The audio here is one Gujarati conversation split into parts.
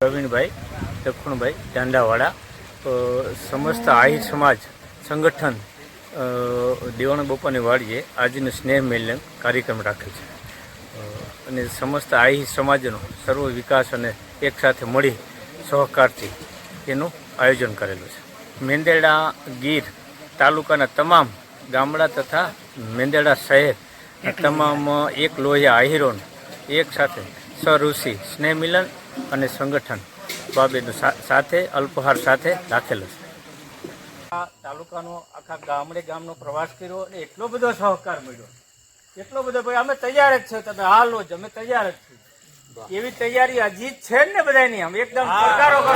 પ્રવીણભાઈ, લખુણભાઈ ચાંદાવાડા સમસ્ત આહિર સમાજ સંગઠન દેવાણ બપોરની વાડીએ આજનું સ્નેહ મિલન કાર્યક્રમ રાખે છે. અને સમસ્ત આહિર સમાજનો સર્વ વિકાસ અને એકસાથે મળી સહકારથી એનું આયોજન કરેલું છે. મેંદેડા ગીર તાલુકાના તમામ ગામડા તથા મેંદેડા શહેર તમામ એક લોહી આહિરોને એક સાથે સઋષિ સ્નેહ મિલન અને સંગઠન બાબેનું સા- સાથે અલ્પહાર સાથે રાખેલું છે. આ તાલુકાનો આખા ગામડે ગામનો પ્રવાસ કર્યો અને એટલો બધો સહકાર મળ્યો. એટલો બધો ભાઈ અમે તૈયાર જ છે તમે હાલો જ અમે તૈયાર જ છીએ. એવી તૈયારી હજી જ છે ને બધાની આમ એકદમ સહકારો કરો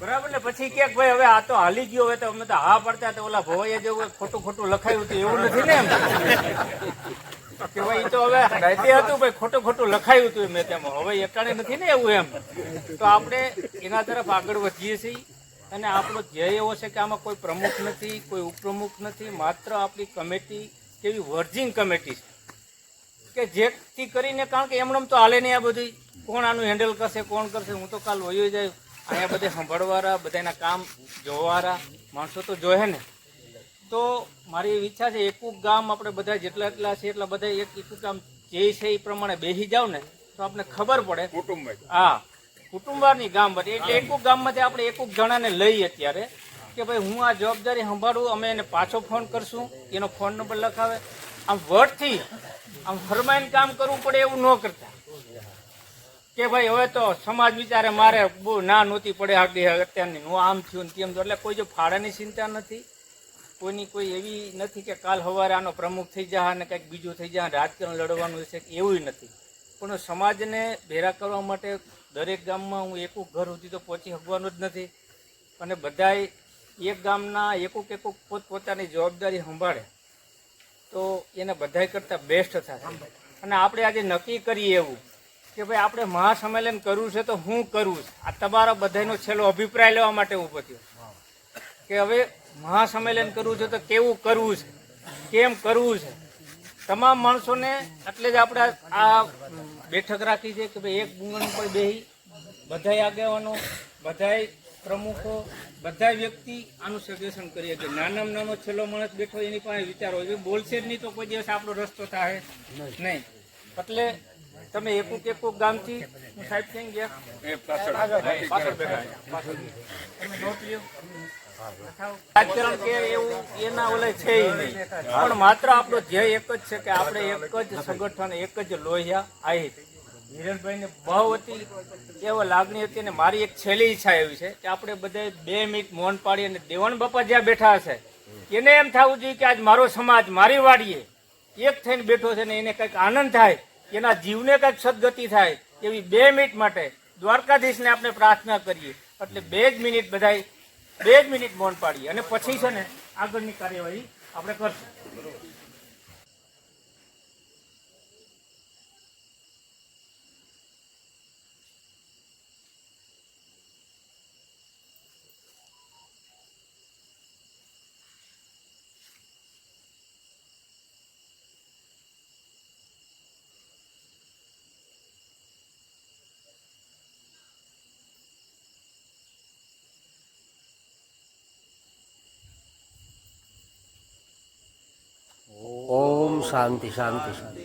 બરાબર ને? પછી કે ભાઈ હવે આ તો હાલી ગયો હવે તો અમે તો હા પડતા તો ઓલા ભવાઈએ જેવું ખોટું ખોટું લખાયું હતું એવું નથી ને એમ? કે ભાઈ તો હવે રાતે હતું, ભાઈ ખોટું ખોટું લખાયું હતું મેં તેમાં. હવે એકાણે નથી ને એવું એમ. તો આપણે એના તરફ આગળ વધીએ છીએ. અને આપણો ધ્યેય એવો છે કે આમાં કોઈ પ્રમુખ નથી, કોઈ ઉપપ્રમુખ નથી, માત્ર આપણી કમિટી કેવી વર્જિંગ કમિટી છે. કે જેથી કરીને કારણ કે એમણે તો હાલે નહીં આ બધું. કોણ આનું હેન્ડલ કરશે, કોણ કરશે, હું તો કાલ વયો જાય અહીંયા બધે સંભાળવાળા, બધાના કામ જોવાળા માણસો તો જોહે ને. તો મારી એવી ઈચ્છા છે એકુક ગામ આપણે બધા જેટલા એટલા છે એટલા બધા એક એકુક ગામ જે છે એ પ્રમાણે બેસી જાવ ને તો આપણને ખબર પડે. કુટુંબ હા કુટુંબની ગામ બધી એટલે એકુક ગામમાંથી આપણે એકુક જણાને લઈ અત્યારે કે ભાઈ હું આ જવાબદારી સંભાળું અમે એને પાછો ફોન કરશું એનો ફોન નંબર લખાવે. આમ વટથી આમ ફરમાઈને કામ કરવું પડે એવું ન કરતા. કે ભાઈ હવે તો સમાજ વિચારે મારે બહુ ના નહોતી પડે આગળ અત્યારની. હું આમ થયું ને તેમ એટલે કોઈ જો ફાળાની ચિંતા નથી. કોઈની કોઈ એવી નથી કે કાલ સવારે આનો પ્રમુખ થઈ જાય અને કંઈક બીજું થઈ જાય રાજકારણ લડવાનું છે એવું નથી. પણ સમાજને ભેરા કરવા માટે દરેક ગામમાં હું એકુક ઘર સુધી તો પહોંચી શકવાનો જ નથી. અને બધાય એક ગામના એકુક એકુક પોતપોતાની જવાબદારી સંભાળે. તો એને બધાય કરતાં બેસ્ટ થાય. અને આપણે આજે નક્કી કરીએ એવું કે ભાઈ આપણે મહાસંમેલન કરવું છે તો હું કરું આ તમારા બધાનો છેલ્લો અભિપ્રાય લેવા માટે હું થયો. કે હવે મહાસંમેલન કરવું છે તો કેવું કરવું છે? કેમ કરવું છે? તમામ માણસોને એટલે જ આપણે આ બેઠક રાખી છે કે ભાઈ એક ગુંગણ ઉપર બેહી, બધાય આગેવાનો, બધાય પ્રમુખો બધા વ્યક્તિ આનું સજેશન કરીએ કે નાનામાં નાનો છેલ્લો માણસ બેઠો એની પાસે વિચારો બોલશે જ નહીં તો કોઈ દિવસ આપણો રસ્તો થાય નહીં. એટલે તમે એકુક એકુક ગામથી હું સાહેબ ક્યાં ગયા? રાજકારણ કે એવું એના ઓલે છે નહીં. પણ માત્ર આપણો ધ્યેય એક જ છે કે આપણે એક જ સંગઠન એક જ લોહિયા આહિર. હિરણભાઈ ને બહુ હતી એવો લાગણી હતી અને મારી એક છેલ્લી ઈચ્છા એવી છે કે આપણે બધા બે મિનિટ મૌન પાડી અને દેવણ બાપા જ્યાં બેઠા હશે એને એમ થવું જોઈએ કે આજ મારો સમાજ મારી વાડીએ એક થઈને બેઠો છે ને એને કંઈક આનંદ થાય. એના જીવને કંઈક સદગતિ થાય એવી બે મિનિટ માટે દ્વારકાધીશને આપણે પ્રાર્થના કરીએ. એટલે બે જ મિનિટ બધાય, બે જ મિનિટ મૌન પાડીએ. અને પછી છે ને આગળની કાર્યવાહી આપણે કરશું. Santi, Santi, Santi.